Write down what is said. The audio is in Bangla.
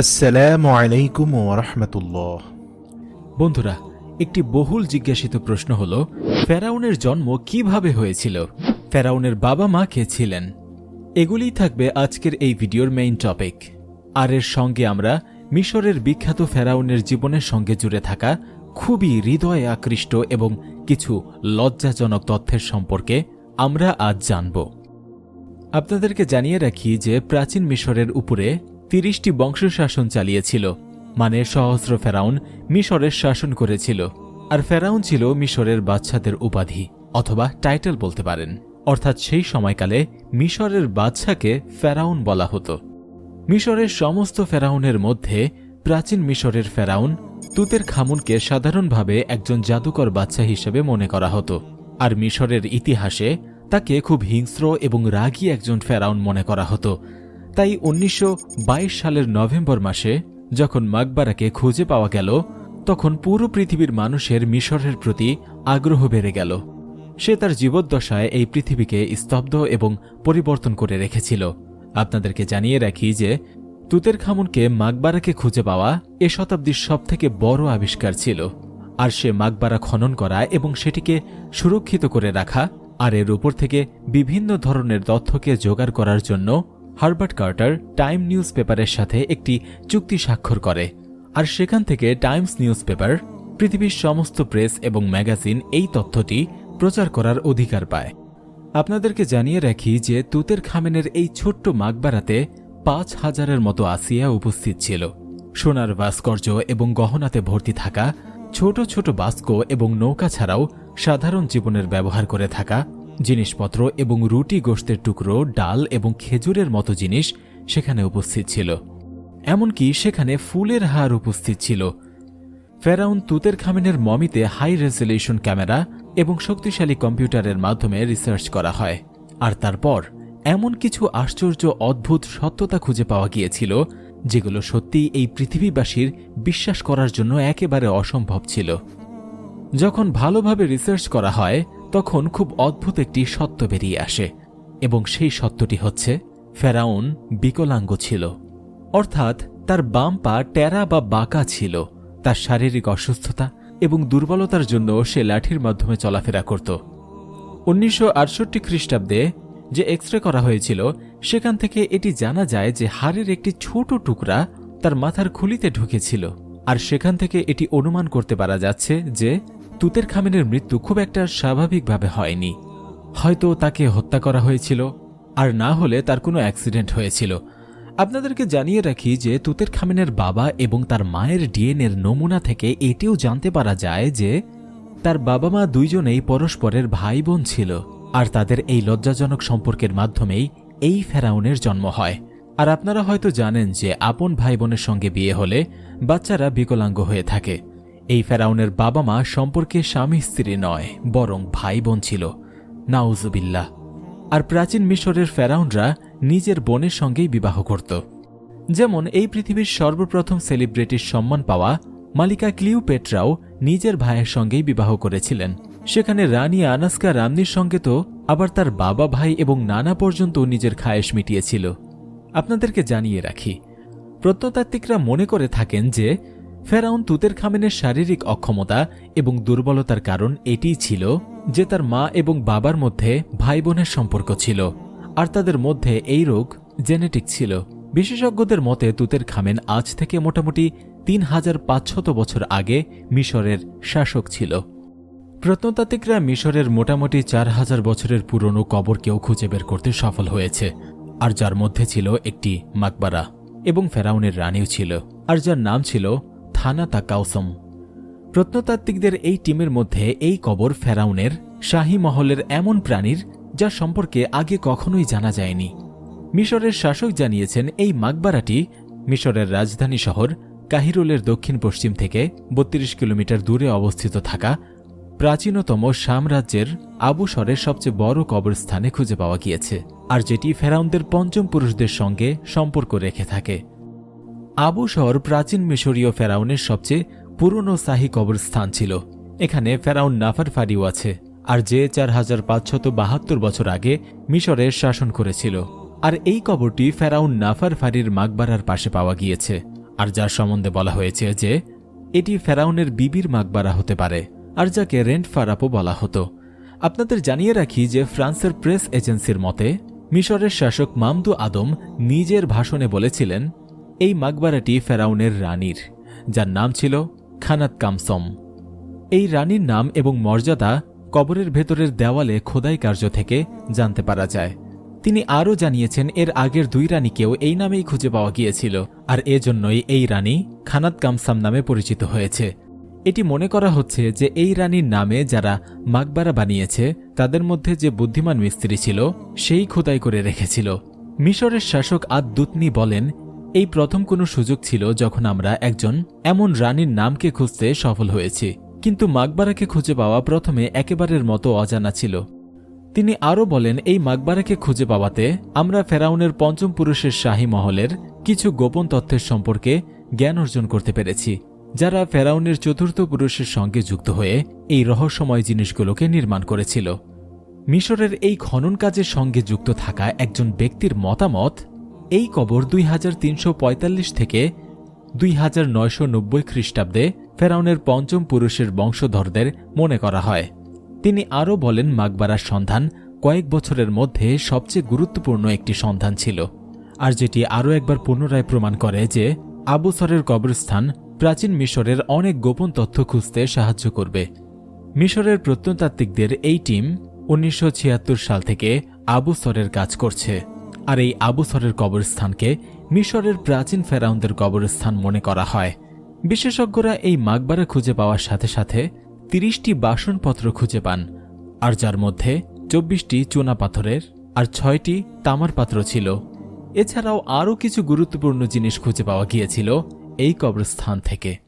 আসসালামু আলাইকুম ওরহমতুল্লাহ বন্ধুরা, একটি বহুল জিজ্ঞাসিত প্রশ্ন হল, ফেরাউনের জন্ম কীভাবে হয়েছিল? ফেরাউনের বাবা মা কে ছিলেন? এগুলিই থাকবে আজকের এই ভিডিওর মেইন টপিক আর এর সঙ্গে আমরা মিশরের বিখ্যাত ফেরাউনের জীবনের সঙ্গে জুড়ে থাকা খুবই হৃদয়ে আকৃষ্ট এবং কিছু লজ্জাজনক তথ্যের সম্পর্কে আমরা আজ জানব। আপনাদেরকে জানিয়ে রাখি যে প্রাচীন মিশরের উপরে তিরিশটি বংশশাসন চালিয়েছিল মানে সহস্র ফেরাউন মিশরের শাসন করেছিল, আর ফেরাউন ছিল মিশরের বাচ্চাদের উপাধি, অথবা টাইটেল বলতে পারেন। অর্থাৎ সেই সময়কালে মিশরের বাদশাকে ফেরাউন বলা হতো। মিশরের সমস্ত ফেরাউনের মধ্যে প্রাচীন মিশরের ফেরাউন তুতের খামুনকে সাধারণভাবে একজন জাদুকর বাচ্চা হিসেবে মনে করা হতো, আর মিশরের ইতিহাসে তাকে খুব হিংস্র এবং রাগী একজন ফেরাউন মনে করা হতো তাই উনিশশো বাইশ সালের নভেম্বর মাসে যখন মাকবারাকে খুঁজে পাওয়া গেল, তখন পুরো পৃথিবীর মানুষের মিশরের প্রতি আগ্রহ বেড়ে গেল। সে তার জীবদ্দশায় এই পৃথিবীকে স্তব্ধ এবং পরিবর্তন করে রেখেছিল। আপনাদেরকে জানিয়ে রাখি যে তুতের খামুনকে মাকবারাকে খুঁজে পাওয়া এ শতাব্দীর সবথেকে বড় আবিষ্কার ছিল। আর সে মাকবারা খনন করা এবং সেটিকে সুরক্ষিত করে রাখা, আর এর উপর থেকে বিভিন্ন ধরনের তথ্যকে জোগাড় করার জন্য হার্বার্ট কার্টার টাইম নিউজ পেপারের সাথে একটি চুক্তি স্বাক্ষর করে। আর সেখান থেকে টাইমস নিউজ পেপার পৃথিবীর সমস্ত প্রেস এবং ম্যাগাজিন এই তথ্যটি প্রচার করার অধিকার পায়। আপনাদেরকে জানিয়ে রাখি যে তুতের খামেনের এই ছোট্ট মাকবারাতে পাঁচ হাজারের মতো আসিয়া উপস্থিত ছিল। সোনার ভাস্কর্য এবং গহনাতে ভর্তি থাকা, ছোট ছোট বাস্ক এবং নৌকা ছাড়াও সাধারণ জীবনের ব্যবহার করে থাকা জিনিসপত্র এবং রুটি গোস্তের টুকরো, ডাল এবং খেজুরের মতো জিনিস সেখানে উপস্থিত ছিল। এমনকি সেখানে ফুলের হার উপস্থিত ছিল। ফেরাউন তুতের খামিনের মমিতে হাই রেজলিউশন ক্যামেরা এবং শক্তিশালী কম্পিউটারের মাধ্যমে রিসার্চ করা হয়। আর তারপর এমন কিছু আশ্চর্য, অদ্ভুত সত্যতা খুঁজে পাওয়া গিয়েছিল, যেগুলো সত্যিই এই পৃথিবীবাসীর বিশ্বাস করার জন্য একেবারে অসম্ভব ছিল। যখন ভালোভাবে রিসার্চ করা হয় তখন খুব অদ্ভুত একটি সত্য বেরিয়ে আসে, এবং সেই সত্যটি হচ্ছে, ফেরাউন বিকলাঙ্গ ছিল। অর্থাৎ, তার বাম পা টেরা বা বাঁকা ছিল, তার শারীরিক অসুস্থতা এবং দুর্বলতার জন্য সে লাঠির মাধ্যমে চলাফেরা করত। উনিশশো আটষট্টি খ্রিস্টাব্দে যে এক্স রে করা হয়েছিল, সেখান থেকে এটি জানা যায় যে হাড়ের একটি ছোট টুকরা তার মাথার খুলিতে ঢুকেছিল, আর সেখান থেকে এটি অনুমান করতে পারা যাচ্ছে যে তুতের খামিনের মৃত্যু খুব একটা স্বাভাবিকভাবে হয়নি। হয়তো তাকে হত্যা করা হয়েছিল, আর না হলে তার কোনো অ্যাক্সিডেন্ট হয়েছিল। আপনাদেরকে জানিয়ে রাখি যে তুতের খামিনের বাবা এবং তার মায়ের ডিএনএর নমুনা থেকে এটিও জানতে পারা যায় যে তার বাবা মা দুইজনেই পরস্পরের ভাই বোন ছিল, আর তাদের এই লজ্জাজনক সম্পর্কের মাধ্যমেই এই ফেরাউনের জন্ম হয়। আর আপনারা হয়তো জানেন যে আপন ভাই বোনের সঙ্গে বিয়ে হলে বাচ্চারা বিকলাঙ্গ হয়ে থাকে। এই ফেরাউনের বাবা মা সম্পর্কে স্বামী স্ত্রী নয়, বরং ভাই বোন ছিল। নাউজুবিল্লাহ। আর প্রাচীন মিশরের ফেরাউনরা নিজের বোনের সঙ্গেই বিবাহ করত। যেমন এই পৃথিবীর সর্বপ্রথম সেলিব্রিটির সম্মান পাওয়া মালিকা ক্লিউপেট্রাও নিজের ভাইয়ের সঙ্গেই বিবাহ করেছিলেন। সেখানে রানী আনাস্কা রামনির সঙ্গে তো আবার তার বাবা, ভাই এবং নানা পর্যন্ত নিজের খায়েশ মিটিয়েছিল। আপনাদেরকে জানিয়ে রাখি, প্রত্নতাত্ত্বিকরা মনে করে থাকেন যে ফেরাউন তুতের খামেনের শারীরিক অক্ষমতা এবং দুর্বলতার কারণ এটিই ছিল যে তার মা এবং বাবার মধ্যে ভাই বোনের সম্পর্ক ছিল, আর তাদের মধ্যে এই রোগ জেনেটিক ছিল। বিশেষজ্ঞদের মতে তুতের খামেন আজ থেকে মোটামুটি তিন হাজার পাঁচশত বছর আগে মিশরের শাসক ছিল। প্রত্নতাত্ত্বিকরা মিশরের মোটামুটি চার হাজার বছরের পুরনো কবরকেও খুঁজে বের করতে সফল হয়েছে, আর যার মধ্যে ছিল একটি মাকবারা এবং ফেরাউনের রানীও ছিল, আর যার নাম ছিল থানা তাকাউসম প্রত্নতাত্ত্বিকদের এই টিমের মধ্যে এই কবর ফেরাউনের শাহী মহলের এমন প্রাণীর যা সম্পর্কে আগে কখনোই জানা যায়নি। মিশরের শাসক জানিয়েছেন এই মাকবারাটি মিশরের রাজধানী শহর কাহিরুলের দক্ষিণ পশ্চিম থেকে বত্রিশ কিলোমিটার দূরে অবস্থিত থাকা প্রাচীনতম সাম্রাজ্যের আবুসরের সবচেয়ে বড় কবরস্থানে খুঁজে পাওয়া গিয়েছে, আর যেটি ফেরাউনদের পঞ্চম পুরুষদের সঙ্গে সম্পর্ক রেখে থাকে। আবুসর প্রাচীন মিশরীয় ফেরাউনের সবচেয়ে পুরনো শাহী কবরস্থান ছিল। এখানে ফেরাউন নাফার ফারিও আছে, আর যে চার হাজার পাঁচশত বাহাত্তর বছর আগে মিশরের শাসন করেছিল। আর এই কবরটি ফেরাউন নাফার ফারির মাকবারার পাশে পাওয়া গিয়েছে। আর যার সম্বন্ধে বলা হয়েছে যে, এটি ফেরাউনের বিবির মাকবারা হতে পারে, আর যাকে রেন্ট ফারাপও বলা হতো। আপনাদের জানিয়ে রাখি যে ফ্রান্সের প্রেস এজেন্সির মতে, মিশরের শাসক মামদু আদম নিজের ভাষণে বলেছিলেন এই মাকবারাটি ফেরাউনের রানীর, যার নাম ছিল খানাত কামসম। এই রানীর নাম এবং মর্যাদা কবরের ভেতরের দেওয়ালে খোদাই কার্য থেকে জানতে পারা যায়। তিনি আরও জানিয়েছেন, এর আগের দুই রানীকেও এই নামেই খুঁজে পাওয়া গিয়েছিল, আর এজন্যই এই রানী খানাত কামসাম নামে পরিচিত হয়েছে। এটি মনে করা হচ্ছে যে এই রানীর নামে যারা মাকবারা বানিয়েছে, তাদের মধ্যে যে বুদ্ধিমান মিস্ত্রি ছিল, সেই খোদাই করে রেখেছিল। মিশরের শাসক আদ দুতনি বলেন এই প্রথম কোনো সুযোগ ছিল যখন আমরা একজন এমন রানীর নামকে খুঁজতে সফল হয়েছি, কিন্তু মাকবারাকে খুঁজে পাওয়া প্রথমে একেবারের মতো অজানা ছিল। তিনি আরও বলেন, এই মাকবারাকে খুঁজে পাওয়াতে আমরা ফেরাউনের পঞ্চম পুরুষের শাহী মহলের কিছু গোপন তথ্যের সম্পর্কে জ্ঞান অর্জন করতে পেরেছি, যারা ফেরাউনের চতুর্থ পুরুষের সঙ্গে যুক্ত হয়ে এই রহস্যময় জিনিসগুলোকে নির্মাণ করেছিল। মিশরের এই খনন কাজের সঙ্গে যুক্ত থাকা একজন ব্যক্তির মতামত এই কবর দুই হাজার তিনশো পঁয়তাল্লিশ থেকে দুই হাজার নয়শো নব্বই খ্রিস্টাব্দে ফেরাউনের পঞ্চম পুরুষের বংশধরদের মনে করা হয়। তিনি আরও বলেন, মাকবারার সন্ধান কয়েক বছরের মধ্যে সবচেয়ে গুরুত্বপূর্ণ একটি সন্ধান ছিল, আর যেটি আরও একবার পুনরায় প্রমাণ করে যে আবুসরের কবরস্থান প্রাচীন মিশরের অনেক গোপন তথ্য খুঁজতে সাহায্য করবে। মিশরের প্রত্নতাত্ত্বিকদের এই টিম উনিশশো ছিয়াত্তর সাল থেকে আবুসরের কাজ করছে। আর এই আবুসরের কবরস্থানকে মিশরের প্রাচীন ফেরাউনদের কবরস্থান মনে করা হয়। বিশেষজ্ঞরা এই মাকবারা খুঁজে পাওয়ার সাথে সাথে তিরিশটি বাসনপত্র খুঁজে পান, আর যার মধ্যে চব্বিশটি চুনা পাথরের আর ছয়টি তামার পাত্র ছিল। এছাড়াও আরও কিছু গুরুত্বপূর্ণ জিনিস খুঁজে পাওয়া গিয়েছিল এই কবরস্থান থেকে।